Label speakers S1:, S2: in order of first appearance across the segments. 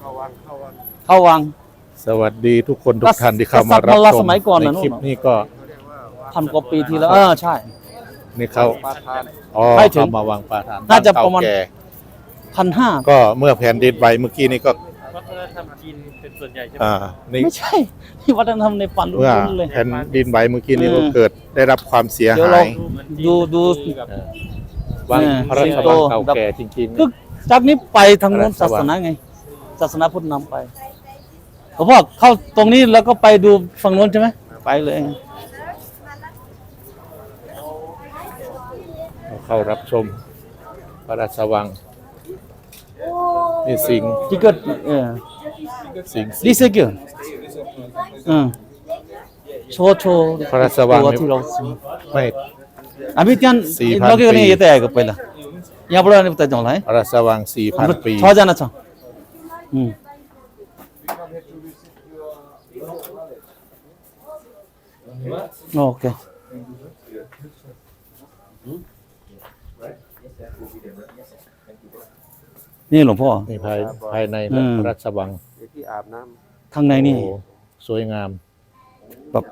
S1: เข้าวังเข้าวัง
S2: เข้าวัง
S3: สวัสดีทุกคนทุ
S2: ก็
S3: กท่านที่เข้ามารับ
S2: กษัตริย์มร
S3: ช
S2: ส
S3: ม
S2: มัยก่อน
S3: ใน
S2: น่ะ
S3: คลิป
S2: นู่น
S3: นี้ก็
S1: เขาเรียกว่าวัด
S2: พันกว่าปีที่แล้วเออใช่
S3: นี่เขา
S1: ปาทาน
S3: อ๋อ
S2: ไม่ถึง
S3: เข้ามาวางปลาทาน
S2: น่าจะ
S3: บ้
S2: ประมาณ
S3: เก่
S2: พันห้า
S3: ก็เมื่อแผ่นดินไหวเมื่อกี้นี้ก็
S1: วัฒนธรรมจีนเป็นส่วนใหญ่ใช่ไหม
S3: อ่านี่
S2: ไม่ใช่ที่วัฒนธรรมในฝัน
S3: เมื่อ
S2: รุ่นๆเลย
S3: แผ่นดินไหวเมื่อกี้นี้
S2: เออ
S3: ก็เกิดได้รับความเสีย
S2: เดี๋ยว
S3: หา
S2: เรา
S3: ย
S2: ดูดู
S1: กับ
S3: เออวัง
S2: เออ
S3: พระราช
S2: สิงโต
S3: วังเก่าแก่จริง
S2: คือจากนี้ไปทางโน้น
S3: พระราชวั
S2: ศางสนาไง ศาสนาพุทธนำไปหลวงพ่อเข้าตรงนี้แล้วก็ไปดูฝั่งโน้นใช่ไหมไปเลย
S3: ๆเราเข้ารับชม พระราชวังนี่สิงห์
S2: ที่เกิดเออ
S3: สิงห์
S2: ดีเซเกียวอืมโชว์โชว์
S3: พระราชวัง
S2: ตัว
S3: นี่
S2: ที่เรา
S3: ไม่
S2: अभी त्यान
S3: สี่พัน
S2: लगेको
S3: ปี
S2: नहीं यतै आएको पहिला यहाँबाट अनि उता जाउँला है
S3: พระราชวังสี่พันปี
S2: छजना छ อืม Okay. Hmm? นี่หลวงพ่อ
S3: นี่ภายภายใน
S2: อืม
S3: พระราชวัง
S1: ที่อาบน้
S2: ข้างในนี่
S3: โอ้โหสวยงาม
S2: แบบ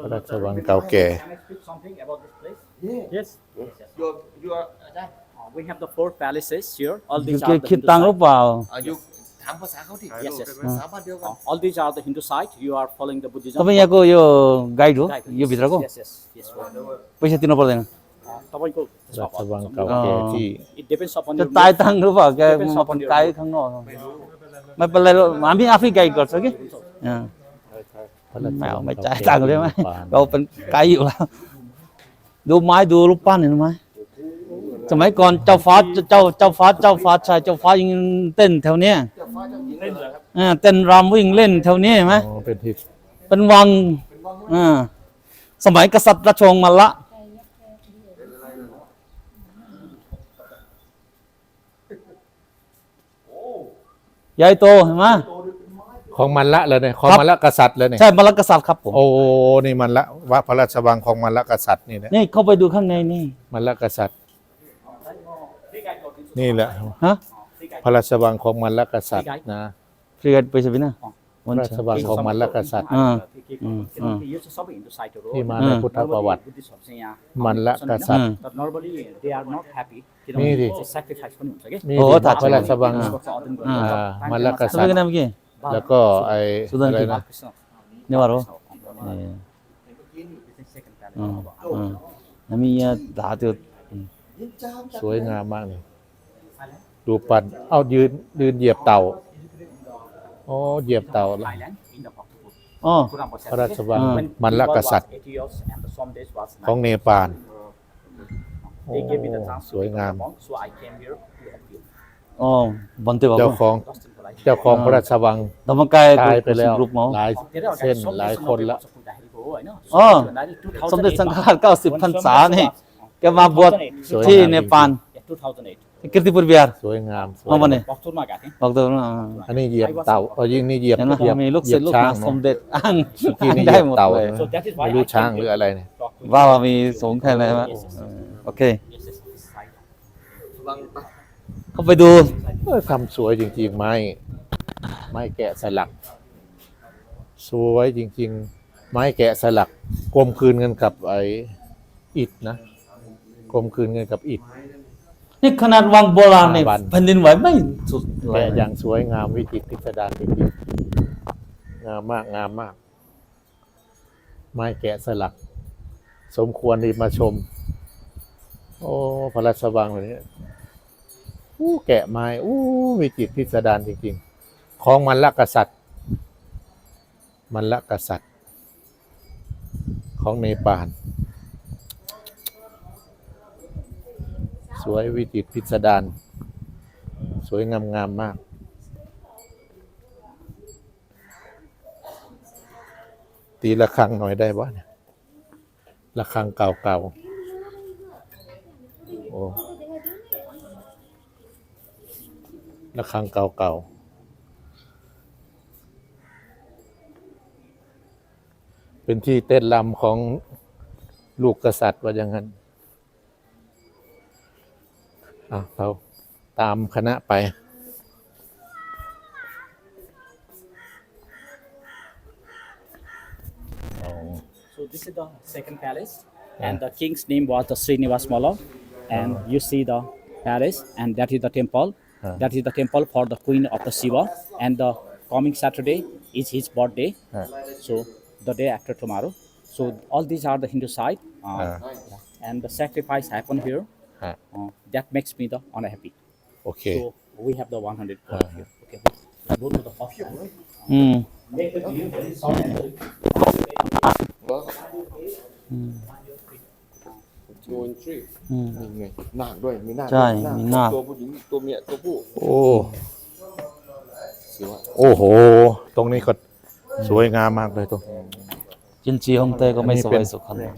S3: พระราชวังเก่าแก่
S4: Can I speak something about this place?
S1: Yes. Yes. yes. You are, you are,
S4: uh, we have the four palaces here. All these are the
S2: คิดตังค์ห Hindustan- รือเปล่า
S5: Are you ถามภาษาเขาที่
S4: Yes, yes.
S5: ภาษาบ้านเดียวกัน
S4: Uh, all these are the Hindu side. You are following the Buddhism.
S2: तपाईँ यहाँको यो गाइड हो
S4: Right.
S2: यो भित्रको
S4: Yes, yes, yes. Uh,
S2: पैसा तिर्नु पर्दैन
S4: तपाईँको
S3: พระราชวังเก่าแก่ที่
S4: It depends upon
S2: จะ
S4: your
S2: ตาย
S4: mood.
S2: ตังค์หรือเปล่าแก
S4: Depends
S2: มา
S4: upon
S2: เป็น
S4: your
S2: ไกด์ข้างนอกไม่เป็นไรหรอกहामी आफै गाइड गर्छ कि อ่า
S3: พระราช
S2: ไม่
S3: วั
S2: เอา
S3: ง
S2: ไม่
S3: เก่า
S2: จ่าย
S3: แก่
S2: ตังค์เลยไหม
S3: ปาน
S2: เราเป็นไกด์อยู่แล้ว ดูไม้ดูรูปปั้นเห็นไหมสมัยก่อนเจ้าฟ้าเจ้าเจ้าฟ้าเจ้าฟ้าชายเจ้าฟ้ายังเต้นแถวเนี้ย
S1: เล่นเหรอครับ
S2: อ่าเต้นรำวิ่งเล่นแถวนี้เห็นไหม
S3: อ๋อเป็นที่
S2: เป็นวังอ่าสมัยกษัตริย์ราชวงศ์มัลละใหญ่โตเห็นไหม
S3: ของมันละเลยเนี่ยของ
S2: ครับ
S3: มันละกษัตริย์เลยเนี่ย
S2: ใช่มัลละกษัตริย์ครับผม
S3: โอ้นี่มันละวัดพระราชวังของมันละกษัตริย์นี่แหละ
S2: นี่เข้าไปดูข้างในนี่
S3: มันละกษัตริย์นี่แหละ
S2: ฮะ
S3: พระราชวังของมันละกษัตริย์นะ
S2: Free guide पैसा बिना
S3: พระราชวังของมันละกษัตริย์
S2: अँ,
S4: Mm. यो चाहिँ सबै हिन्दू साइटहरू हो
S3: ที่มา
S2: อื
S3: ใน
S2: ม
S3: พุทธประวัติ
S4: बुद्धिस्टहरू चाहिँ यहाँ
S3: มันละกษัตริย์
S4: तर normally they are not happy
S3: นี่ดิ
S4: किनभने सेक्रिफाइस पनि हुन्छ कि
S3: มี
S2: โอ้
S3: ที่
S2: ถัด
S3: พระราชวัง
S2: อ่า
S4: อ่า
S3: อ่ามันละกษัตริย์
S2: तपाईँको नाम के
S3: แล้วก็ไอ้
S2: सुदन
S3: อะไร
S2: कि
S3: นะ
S2: नेवार हो ए अँ, अँ. हामी यहाँ धा त्यो
S3: สวยงามมากเลย ดูปั่นเอายืนยืนเหยียบเต่าอ๋อเหยียบเต่า
S2: Thailand in the Bhakti Put.
S3: อ๋อ Kuram was พระราชวัง
S2: when
S3: มันละ Buddha ก was ษัตริย์ eighty years and the Swami Dev was ของ nine. เนปาล They gave me the โอ้ transcript สวยงาม
S2: of the
S4: monk, so I came here to appeal.
S2: อ๋อบัน
S3: เตบอกเจ้า
S2: ว่า
S3: ของ Lost in polite. เจ้าของพระราชวัง
S2: ดำมังกาย
S3: ตายไปแล้ว
S2: รูป
S3: หมอ หลาย Of there are เส้น some หลายคน reason ละ
S2: of the people
S4: of Buddha, you know. So Oh. in the 2008 สมเด็จสังฆราช
S2: 90พรรษานี่ แกมาบวช
S3: สวยงามที่
S2: เนปาล Yeah,
S4: 2008.
S2: किर्तिपुर बिहार
S3: สวยงามสวย
S2: เอามาเนี่ย
S4: बक्सुरमा गएको थिएँ
S2: บอกตัวนะ
S3: อันนี้เหยียบเต่าเอายิ่งนี่เหยียบ
S2: เห็นไหม
S3: เหยียบ
S2: มีลูก
S3: เหยี
S2: ศิ
S3: ย
S2: ษ
S3: บ
S2: ย์ลูก
S3: ช้า
S2: หาง สมเด็จอ้าง
S3: เมื่อกี้นี่
S2: ได้
S3: เหยียบ
S2: หมด
S3: เต่า
S2: เลย
S4: So that is why
S3: ไม่รู้
S4: I
S3: ช้าง
S4: came
S3: หรือ
S4: here
S3: อะไรเนี่ย
S4: to talk to
S2: ว่าว่ามีสงฆ์แค่ไหนวะโอเค
S4: Yes, yes, yes, side.
S2: เขาไปดู
S3: เออทำสวยจริงๆ ไม้ไม้แกะสลัก สวยจริง ๆ ไม้แกะสลักกลมคืนกันกับไอ้อิฐนะกลมคืนกันกับอิฐ
S2: นี่ขนาดวังโบราณเนี่ย
S3: วัน
S2: แผ่นดินไหวไม่สุดเล
S3: แกะ
S2: ย
S3: อย่างสวยงามวิจิตรพิสดารจริงๆงามมากงามมาก ไม้แกะสลัก สมควรที่มาชม โอ้พระราชวังแบบนี้อู้แกะไม้อู้วิจิตรพิสดารจริงๆ ของมันละกษัตริย์ มันละกษัตริย์ ของเนปาล วยวิจิตรพิสดารสวยงามงามมาก ตีระฆังหน่อยได้บ่เนี่ยระฆังเก่าๆโอ้ระฆังเก่าๆเป็นที่เต้นรำของลูกกษัตริย์ว่าอย่างนั้น อ่ะเราตามคณะไป So
S4: this is the second palace, and the king's name was the Srinivas Mallal. And uh-huh. you see the palace, and that is the temple. Uh-huh. That is the temple for the queen of the Shiva. And the coming Saturday is his birthday. Uh-huh. So the day after tomorrow. So all these are the Hindu side, uh, and the sacrifice happen here.
S3: Ah.
S4: Uh, that makes me the unhappy.
S3: โอเค
S4: So we have the 100
S3: Ah.
S4: here. Okay, go to the first one.
S2: อืม
S4: Make the view very soft and very
S5: โยนทรี
S2: อืม
S5: นี่ไงนาคด้วยมีนาค
S2: ใช่
S5: ด้วย
S2: มีนาค
S5: ตัวผู้หญิงตัวเมียตัวผู้
S3: โอ้
S5: สวย
S3: โอ้โห ตรงนี้ก็สวยงามมากเลยตรง
S2: จินซีฮ่องเต้ก็ไม่
S3: อันนี้
S2: ส
S3: เป็
S2: วย
S3: น
S2: สุดขนาดนี้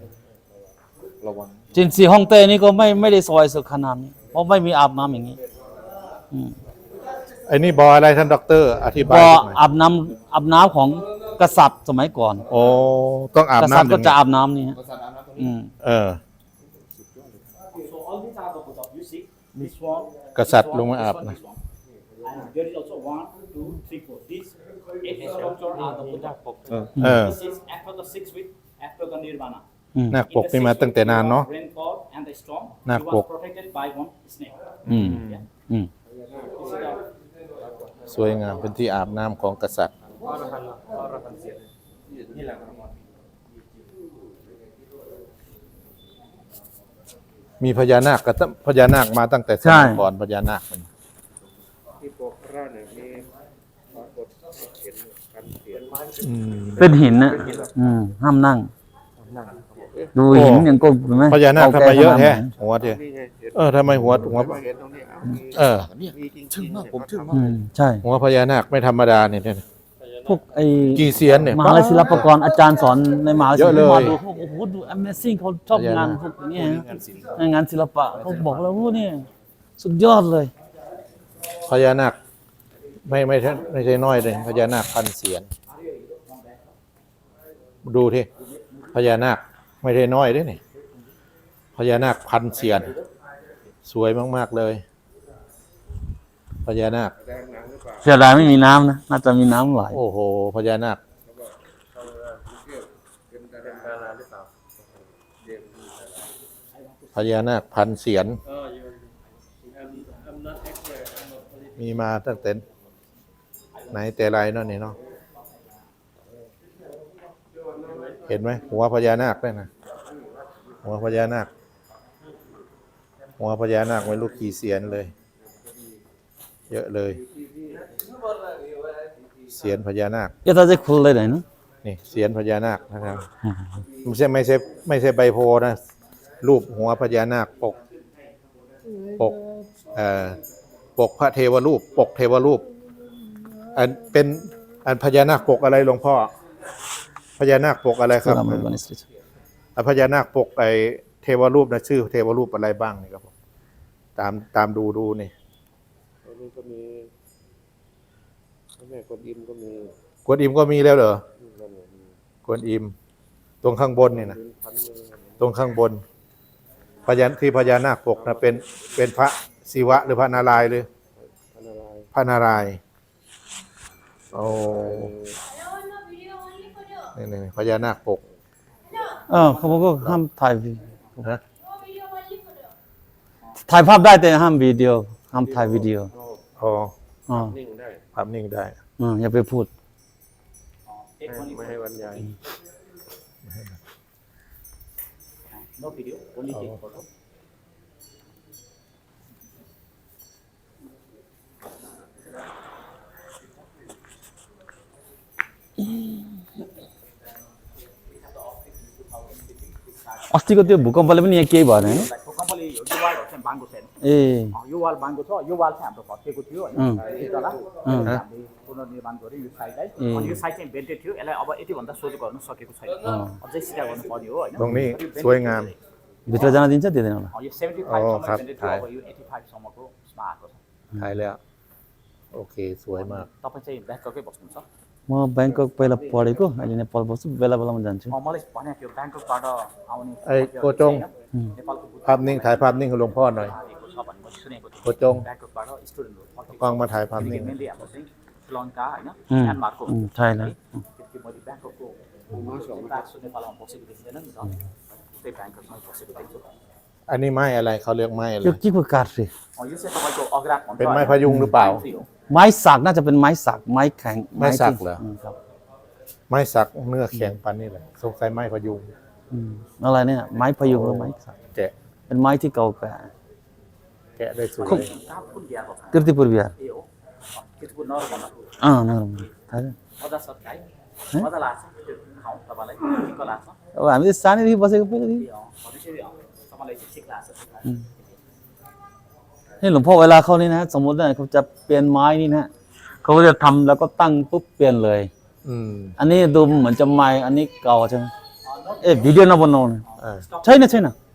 S5: ระวัง
S2: จินซีฮ่องเต้นี่ก็ไม่ไม่ได้สวยสุดขนาดนี้ เพราะไม่มีอาบน้ำอย่างนี้
S3: ไอ้นี่บออะไรท่านด็อกเตอร์อธิบา
S2: บ่
S3: ย
S2: อ
S3: หน่อย
S2: อาบน้ำอาบน้ำของกษัตริย์สมัยก่อน
S3: โอ้ต้องอาบ
S2: กษัตริย์
S3: น้ำอ
S2: ก็
S3: ย่าง
S2: จะ
S3: นี้
S2: อาบน้ำนี่ฮะ
S5: ภาษาอาบน้ำตรง
S2: อื
S5: นี้
S2: ม
S3: เออ
S4: So all these are the Buddha. You see, this one.
S3: กษัตริย์ลงมาอาบ
S4: this one,
S3: นะ
S4: this one. And there is also one, two, three, four. These eight sculpture are the Buddha.
S3: เออ
S4: This is
S3: นาคปกนี่มาตั้งแต่นานเนาะ
S4: Rainfall and the storm.
S3: Nak
S4: He was
S3: pok.
S4: protected by one snake.
S2: อืม
S4: Yeah.
S2: อืม
S4: This is the
S3: สวยงามเป็นที่อาบน้ำของกษัตริย์
S5: นี่แหละ
S3: มีพญานาคกับตั้งพญานาคมาตั้งแต่ส
S2: ใช่
S3: มัยก่อนพญานาคมัน
S5: ที่โปกราเนี่ยมีปรากฏเห็นกันเสียนไม้
S3: อืม
S2: เป็นหินนะอืมห้ามนั่ง
S5: นั่ง
S2: ดู
S3: โอ้
S2: หินอย่างก็เห็นไหม
S3: พญานาคทำไมเยอะแท้
S2: ขนาดไหน
S3: หัวเท้
S5: นี่ไงเห็น
S3: เออทำไมหัวหัว
S5: มาเห็นตรงนี้อ้าวมี
S3: เออ
S5: เนี่ยมีจริงๆเนี่ยผมถึง
S2: อืมใช่
S3: หัวพญานาคไม่ธรรมดาเนี่ยเนี่ย
S2: พวกไอ้
S3: กี่เสียนเนี่ย
S2: มหาลัยศิลปากรอาจารย์สอนในมหาลัย
S3: เย
S2: ศิ
S3: อะ
S2: ล
S3: เลย
S2: ปากรดูเขาโอ้โหดู Amazing เขาชอบงานพวกอย่างเนี้ยฮะงานศิลปะเขาบอกแล้วว่าเนี่ยสุดยอดเลย
S3: พญานาคไม่ไม่ใช่ไม่ใช่น้อยเลยพญานาคพันเสียน ดูที่พญานาค ไม่ใช่น้อยด้วยนี่พญานาคพันเสียน สวยมาก ๆ เลยพญานาค
S5: แดงหนังหรือเปล่า
S2: เสียดายไม่มีน้ำนะน่าจะมีน้ำไหล
S3: โอ้โหพญานาค
S5: เป็นดาราหรือเปล่าเด็ก
S3: พญานาคพันเสียน
S1: เออ you I'm I'm not expert I'm not political
S3: มีมาตั้งแต่ไหนแต่ไรเนาะนี่เนาะ เห็นไหมหัวพญานาคด้วยนะหัวพญานาค หัวพญานาคไม่รู้กี่เสียนเลย เยอะเลย เสียนพญานาค
S2: ก็ถ้าจะคุยเลยไหนนะ
S3: นี่เสียนพญานาคนะครับไม่ใช่ไม่ใช่ไม่ใช่ใบโพนะ รูปหัวพญานาคปก ปกเอ่อปกพระเทวรูป ปกเทวรูป อันเป็นอันพญานาคปกอะไรหลวงพ่อ พญานาคปกอะไรครับ
S2: Salam alaikum.
S3: อันพญานาคปกไอเทวรูปนะชื่อ เทวรูปอะไรบ้างนี่ครับผมตามตามดูดูนี่
S5: ตรงนี้ก็มีพระแม่กวนอิมก็มี
S3: กวนอิมก็มีแล้วเหรอ
S5: นั่นน่ะมี
S3: กวนอิม ตรงข้างบนนี่นะ
S5: เป็นพันมือ
S3: ตรงข้างบนพญาที่พญานาคปกนะเป็นเป็นพระศิวะ หรือพระนารายณ์หรือ
S5: พันอะไร
S3: พระนารายณ์โอ้ นี่นี่นี่พญานาคปก
S2: เออเขาบอกว่าห้ามถ่ายวิ
S3: นะ
S2: ถ่ายภาพได้แต่ห้ามวิดีโอห้ามถ่ายวิดีโอ
S3: อ๋อ
S2: อ๋อ
S5: นิ่งได้
S3: ภาพนิ่งได้
S2: อืมอย่าไปพูด
S4: take only
S5: ไม่ให้บรรยาย
S4: no video, only take photo.
S2: अस्तिको त्यो भूकम्पले पनि यहाँ केही भएन होइन
S4: भूकम्पले यो वाल बाङ्गो छैन
S2: ए
S4: यो वाल बाङ्गो छ यो वाल चाहिँ हाम्रो भत्केको थियो होइन पुनर्निर्माण गऱ्यो यो साइडलाई अनि यो साइड चाहिँ बेन्टेड थियो यसलाई अब यतिभन्दा सोझो गर्न सकेको छैन अझै सिधा गर्नु पर्ने हो होइन
S2: भित्र जान दिन्छ दिँदैन होला
S4: यो सेभेन्टी फाइभ यो एटी फाइभसम्मको उसमा आएको छ
S3: ओके
S4: तपाईँ चाहिँ ब्याकअपै बस्नुहुन्छ
S2: म ब्याङ्कक पहिला पढेको अहिले नेपाल बस्छु बेला बेलामा जान्छु
S4: म मलाई भने त्यो ब्याङ्ककबाट आउने
S3: ए,
S4: मान्छेहरू
S3: कोचोङ।
S4: चाहिँ होइन, नेपालको बुद्ध
S3: ภาพนิ่งถ่ายภาพนิ่งให้หลวงพ่อหน่อย
S4: आएको छ भन्ने मैले सुनेको थिएँ
S3: कोचोङ।
S4: ब्याङ्ककबाट स्टुडेन्टहरू फर्केको
S3: กล้องมาถ่ายภาพนิ่ง
S4: मेनली हाम्रो चाहिँ श्रीलङ्का होइन
S2: उम्,
S4: म्यानमारको
S2: उम्, थाइल्यान्ड
S4: त्यो मैले ब्याङ्ककको Kita sudah kalau positif ini gitu. Kita bank kalau positif itu.
S3: อันนี้ไม้อะไรเขาเรียกไม้อะไร
S2: เรียกจิ๊กประกาศสิ
S4: Oh, you say kalau itu ograk
S3: เป็นไม้พยุงหรือเปล่า
S2: ไม้สักน่าจะเป็นไม้สักไม้แข็ง
S3: ไม้สัก
S2: ที่
S3: เหรอ
S2: มครับ
S3: ไม้สักเนื้อแข็งปันนี่แหละสงสัยไม้พยุง
S2: อืมอะไรเนี่ยไม้พยุงหรือไม้สัก
S3: แกะ
S2: เป็นไม้ที่เก่าแก่
S3: แกะได้สวย
S4: Apapun dia kok.
S2: กิรติปุรเบียร์
S4: Iyo. Kita pun normal.
S2: อ่านั่นท่าน
S4: Ada satu kai. Ada lah. Kau tambah lagi. Kau lah.
S2: ว่าไม่ได้สาร นี่ภาษาก็เป็นที่
S4: Iyo. Ada sih ya. Tambah lagi cek lah.
S2: นี่หลวงพ่อเวลาเขานี่นะสมมติเนี่ยเขาจะเปลี่ยนไม้นี่นะเขาก็จะทำแล้วก็ตั้งปุ๊บเปลี่ยนเลย
S3: อืม
S2: อันนี้ดูเหมือนจะไม้อันนี้เก่าใช่ไหมเอ๊ะวิดีโอนะบนโน้น
S3: เออ
S2: ใช่นะใช่นะ
S4: Oh,